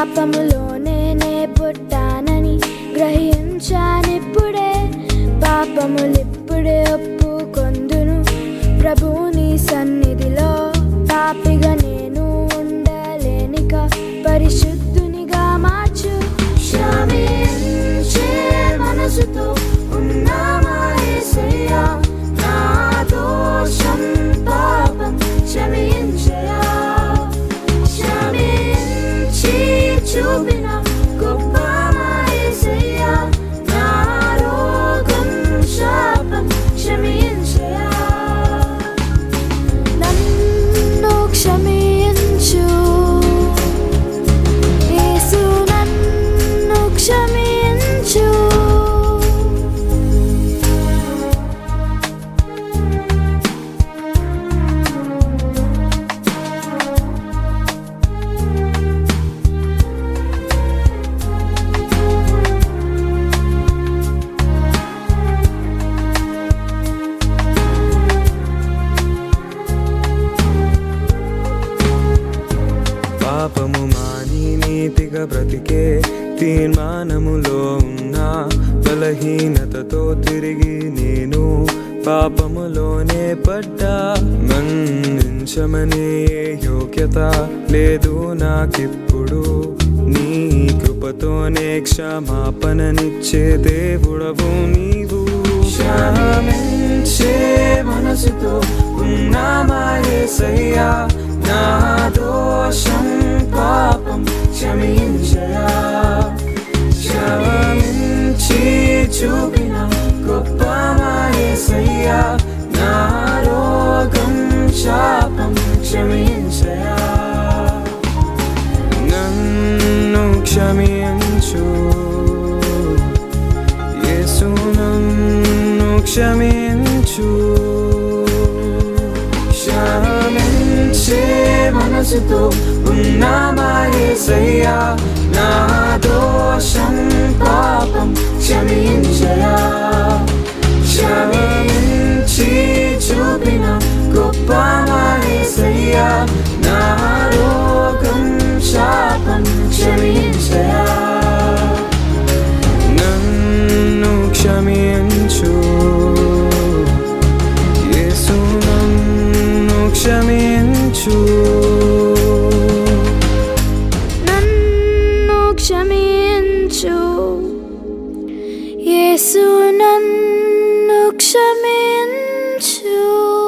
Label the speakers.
Speaker 1: పాపములోనే నే పుట్టానని గ్రహించానిప్పుడే పాపములిప్పుడే ఒప్పుకొందును. ప్రభువు
Speaker 2: పాపము మాని నీతిగా బ్రతికే తీర్మానములో ఉన్న బలహీనతతో తిరిగి నేను పాపములోనే పడ్డా. మన్నించమనే యోగ్యత లేదు నాకిప్పుడు. నీ కృపతోనే క్షమాపణనిచ్చే దేవుడవు నీవు. క్షమించే మనసుతో ఉన్నామాయే సయ్యా నా దోష క్షమించయా నన్ను క్షమించు. యేసు నన్ను క్షమించు. క్షమించే మనసుతో ఉన్నామా యేసయ్యా క్షమించు. యేసు నన్ను క్షమించు. నన్ను క్షమించు. యేసు నన్ను క్షమించు.